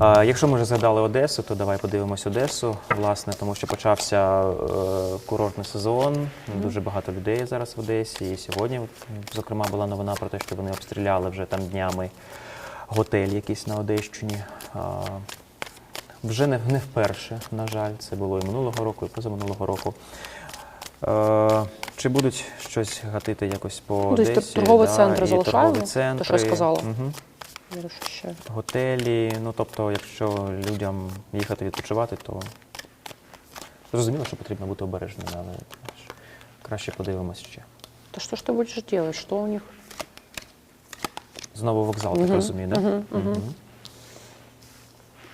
Якщо ми вже згадали Одесу, то давай подивимось Одесу, власне, тому що почався е, курортний сезон. Дуже багато людей зараз в Одесі. І сьогодні, зокрема, була новина про те, що вони обстріляли вже там днями готель якийсь на Одещині. Вже не, не вперше, на жаль, це було і минулого року, і позаминулого року. Е, чи будуть щось гатити якось по Ну, тобто Одесі? торгові центри і залишаємо? торгові Те, що я сказала. Мгм. Що ще. Готелі, ну тобто, якщо людям їхати відпочивати, то зрозуміло, що потрібно бути обережним, але краще подивимось ще. Та що ж ти будеш робити? Що у них? Знову вокзал, так розумію, так? мгм, мгм.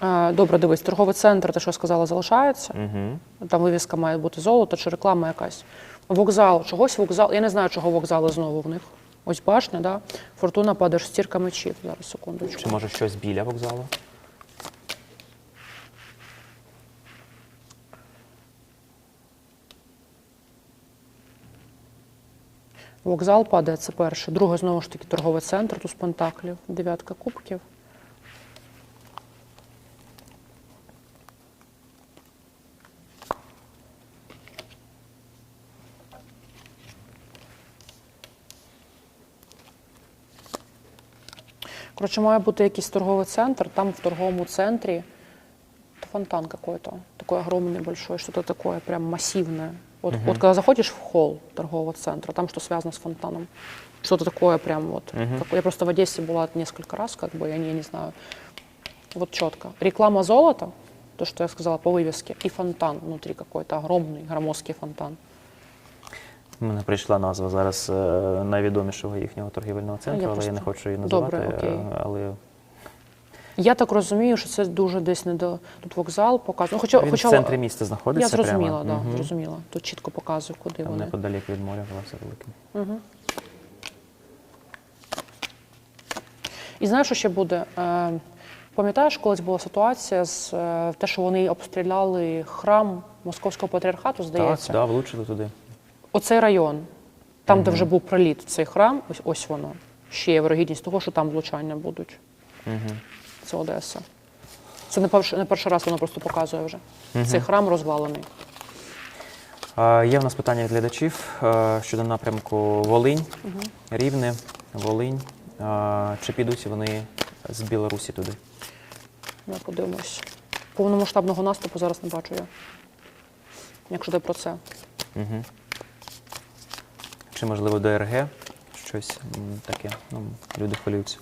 Е, Добре, дивись, торговий центр, те, що я сказала, залишається. Угу. Там вивіска має бути золото чи реклама якась. Вокзал, чогось вокзал. Я не знаю, чого вокзали знову в них. Ось башня, да? Фортуна падає стірка мечів. Зараз, секундочку. Чи може щось біля вокзалу? Вокзал падає, це перше. Друге, знову ж таки, торговий центр, туз пентаклів, дев'ятка кубків. Коротше, має бути якийсь торговий центр, там в торговому центрі это фонтан какой-то, такой огромный, большой, что-то такое прям массивное. Вот, вот когда заходишь в холл торгового центра, там что связано с фонтаном, что-то такое прям вот. Мгм. как- я просто в Одессе была несколько раз, как бы, я не, я не знаю. Вот четко. Реклама золота, то, что я сказала по вывеске, и фонтан внутри какой-то огромный, громоздкий фонтан. У мене прийшла назва зараз е, найвідомішого їхнього торгівельного центру, я але я не хочу її називати. Добре, окей. Але Я так розумію, що це дуже десь не до тут вокзал показує. Ну, хоча, він хоча в центрі міста знаходиться. я зрозуміла, прямо. да, Мгм. зрозуміла. Тут чітко показує, куди Там вони. неподалік від моря власне великим. Угу. І знаєш, що ще буде? Е, пам'ятаєш, колись була ситуація з е, те, що вони обстріляли храм Московського патріархату, здається. Так, да, влучили туди. Оцей район, там, де вже був проліт, цей храм, ось, ось воно. Ще є вирогідність того, що там влучання будуть. Угу. Це Одеса. Це не перший, не перший раз воно просто показує вже. Цей храм розвалений. А, Є в нас питання від глядачів е, щодо напрямку Волинь, Рівне, Волинь. А, Чи підуть вони з Білорусі туди? Ми подивимось. Повномасштабного наступу зараз не бачу я. Якщо ти про це. Угу. Чи можливо ДРГ? Щось таке. Ну, люди хвилюються.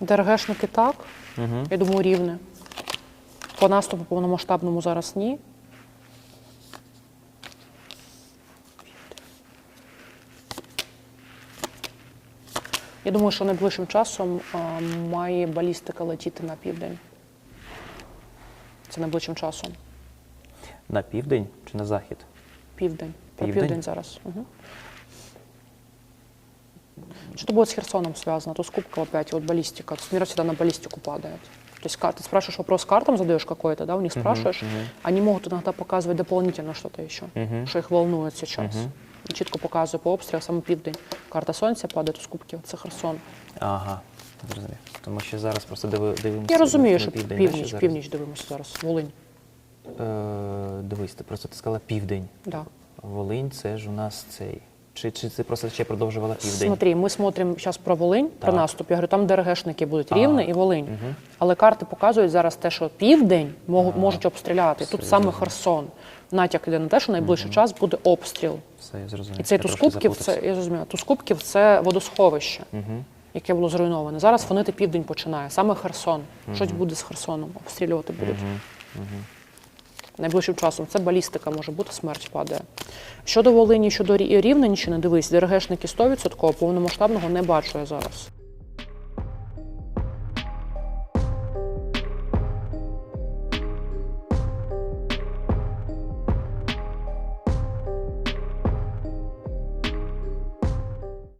ДРГшники так. Угу. Я думаю, рівне. По наступу повномасштабному зараз ні. Я думаю, що найближчим часом а, має балістика летіти на південь. Це найближчим часом. На південь чи на захід? Південь. Про Південь? південь, зараз. Угу. Что будет с Херсоном связано? Тут с кубком опять, вот баллистика. То есть мир всегда на баллистику падает. То есть кар- ты спрашиваешь вопрос картам, задаешь какой-то, да, у них спрашиваешь, мгм. они могут иногда показывать дополнительно что-то еще, Мгм. что их волнует сейчас. Мгм. І Чітко показує по обстрілу саме південь. Карта сонця падає, тут з це Херсон. Ага, зрозумів. Тому що зараз просто диви, дивимося. Я розумію, на що південь, північ, що північ дивимося зараз. Волинь. Е, дивись, ти просто ти сказала південь. Да. Волинь це ж у нас цей. Чи, чи ти просто ще продовжувала південь? Смотри, ми смотрим зараз про Волинь, про Так. наступ. Я говорю, там ДРГшники будуть. Рівне і Волинь. Але карти показують зараз те, що південь можуть, можуть обстріляти. Тут саме. Херсон. Натяк іде на те, що найближчий час буде обстріл. Все, я зрозумів. І цей Я трошки це заплутався. я зрозуміла, туз це водосховище, Мгм. Яке було зруйноване. Зараз фонити південь починає, саме Херсон. Щось буде з Херсоном, обстрілювати будуть. Угу. Угу. Найближчим часом це балістика може бути, смерть падає. Щодо Волині, щодо Рівненщини, дивись, ДРГшники 100%, повномасштабного не бачу я зараз.